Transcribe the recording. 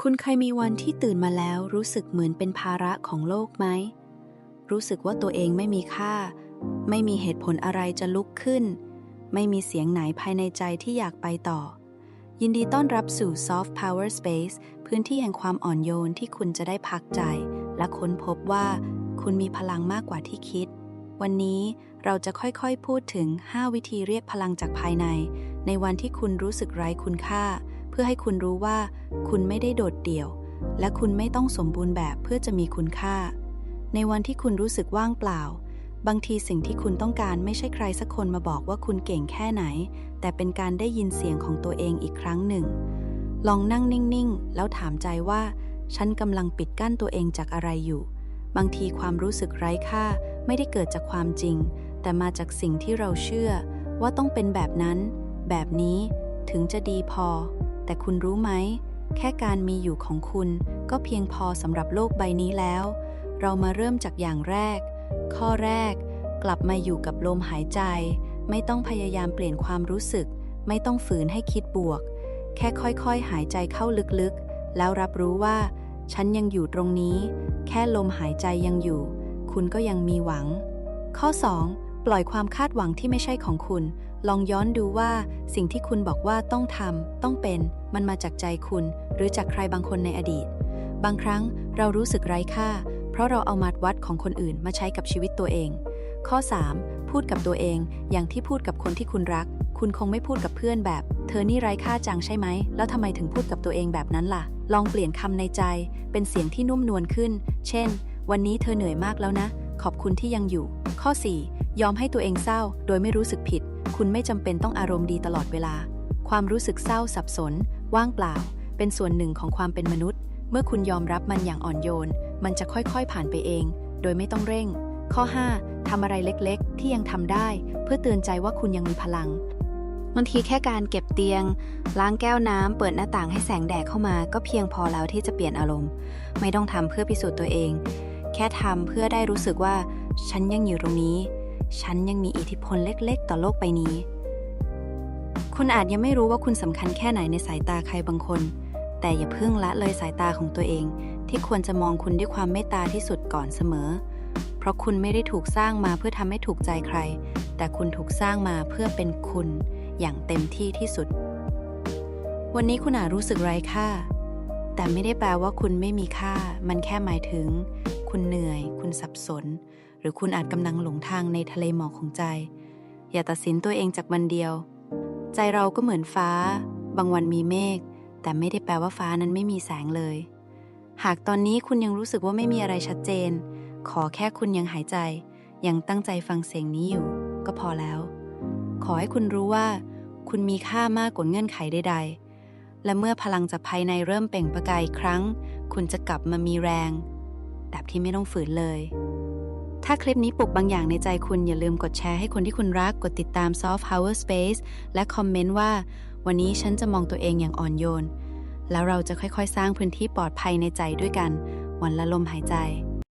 คุณเคยมีวันที่ตื่นมาแล้วรู้สึกเหมือนเป็นภาระของโลกไหม รู้สึกว่าตัวเองไม่มีค่า ไม่มีเหตุผลอะไรจะลุกขึ้น ไม่มีเสียงไหนภายในใจที่อยากไปต่อ ยินดีต้อนรับสู่ Soft Power Space พื้นที่แห่งความอ่อนโยนที่คุณจะได้พักใจ และค้นพบว่า คุณมีพลังมากกว่าที่คิด วันนี้เราจะค่อยๆพูดถึง 5 วิธีเรียกพลังจากภายใน ในวันที่คุณรู้สึกไร้คุณค่า เพื่อให้คุณรู้ว่า คุณไม่ได้โดดเดี่ยว และคุณไม่ต้องสมบูรณ์แบบเพื่อจะมีคุณค่า ในวันที่คุณรู้สึกว่างเปล่า บางทีสิ่งที่คุณต้องการไม่ใช่ใครสักคนมาบอกว่าคุณเก่งแค่ไหน แต่เป็นการได้ยินเสียงของตัวเองอีกครั้งหนึ่ง ลองนั่งนิ่งๆ แล้วถามใจว่า ฉันกำลังปิดกั้นตัวเองจากอะไรอยู่ บางทีความรู้สึกไร้ค่าไม่ได้เกิดจากความจริง แต่มาจากสิ่งที่เราเชื่อว่าต้องเป็นแบบนั้น แบบนี้ถึงจะดีพอ แต่คุณรู้ไหม แค่การมีอยู่ของคุณก็เพียงพอสำหรับโลกใบนี้แล้ว เรามาเริ่มจากอย่างแรก ข้อแรก กลับมาอยู่กับลมหายใจ ไม่ต้องพยายามเปลี่ยนความรู้สึก ไม่ต้องฝืนให้คิดบวก แค่ค่อยๆ หายใจเข้าลึกๆ แล้วรับรู้ว่า ฉันยังอยู่ตรงนี้ แค่ลมหายใจยังอยู่ คุณก็ยังมีหวัง ข้อ 2. ปล่อยความคาดหวังที่ไม่ใช่ของคุณ ลองย้อนดูว่าสิ่งที่คุณบอกว่าต้องทำต้องเป็น มันมาจากใจคุณ หรือจากใครบางคนในอดีต บางครั้งเรารู้สึกไร้ค่า เพราะเราเอามาตรวัดของคนอื่นมาใช้กับชีวิตตัวเอง ข้อ 3. พูดกับตัวเองอย่างที่พูดกับคนที่คุณรัก คุณคงไม่พูดกับเพื่อนแบบ เธอนี่ไร้ค่าจังใช่ไหม แล้วทำไมถึงพูดกับตัวเองแบบนั้นล่ะ ลองเปลี่ยนคำในใจ เป็นเสียงที่นุ่มนวลขึ้น เช่น วันนี้เธอเหนื่อยมากแล้วนะ ขอบคุณที่ยังอยู่ ข้อ 4. ยอมให้ตัวเองเศร้าโดยไม่รู้สึกผิด คุณไม่จำเป็นต้องอารมณ์ดีตลอดเวลา ความรู้สึกเศร้าสับสน ว่างเปล่า เป็นส่วนหนึ่งของความเป็นมนุษย์ เมื่อคุณยอมรับมันอย่างอ่อนโยน มันจะค่อยๆผ่านไปเอง โดยไม่ต้องเร่ง ข้อ 5. ทำอะไรเล็กๆ ที่ยังทำได้ เพื่อเตือนใจว่าคุณยังมีพลังบางทีแค่การเก็บเตียง ล้างแก้วน้ำเปิดหน้าต่างให้แสงแดดเข้ามาก็เพียงพอแล้วที่จะเปลี่ยนอารมณ์ ไม่ต้องทำเพื่อพิสูจน์ตัวเอง แค่ทำเพื่อได้รู้สึกว่า ฉันยังอยู่ตรงนี้ ฉันยังมีอิทธิพลเล็กๆ ต่อโลกใบนี้ คุณอาจยังไม่รู้ว่าคุณสำคัญแค่ไหนในสายตาใครบางคน แต่อย่าเพิ่งละเลยสายตาของตัวเอง ที่ควรจะมองคุณด้วยความเมตตาที่สุดก่อนเสมอ เพราะคุณไม่ได้ถูกสร้างมาเพื่อทำให้ถูกใจใคร แต่คุณถูกสร้างมาเพื่อเป็นคุณอย่างเต็มที่ที่สุด วันนี้คุณอาจรู้สึกไร้ค่า แต่ไม่ได้แปลว่าคุณไม่มีค่า มันแค่หมายถึง คุณเหนื่อย คุณสับสน หรือคุณอาจกำลังหลงทางในทะเลหมอกของใจ อย่าตัดสินตัวเองจากวันเดียว ใจเราก็เหมือนฟ้า บางวันมีเมฆ แต่ไม่ได้แปลว่าฟ้านั้นไม่มีแสงเลย หากตอนนี้คุณยังรู้สึกว่าไม่มีอะไรชัดเจน ขอแค่คุณยังหายใจ ยังตั้งใจฟังเสียงนี้อยู่ ก็พอแล้ว ขอให้คุณรู้ว่า คุณมีค่ามากกว่าเงื่อนไขใดๆ และเมื่อพลังจากภายในเริ่มเปล่งประกายอีกครั้ง คุณจะกลับมามีแรง แบบที่ไม่ต้องฝืนเลย ถ้าคลิปนี้ปลุกบางอย่างในใจคุณอย่าลืมกดแชร์ให้คนที่คุณรักกดติดตาม Soft Power Space และคอมเมนต์ว่า วันนี้ฉันจะมองตัวเองอย่างอ่อนโยน แล้วเราจะค่อยๆ สร้างพื้นที่ปลอดภัยในใจด้วยกัน วันละลมหายใจ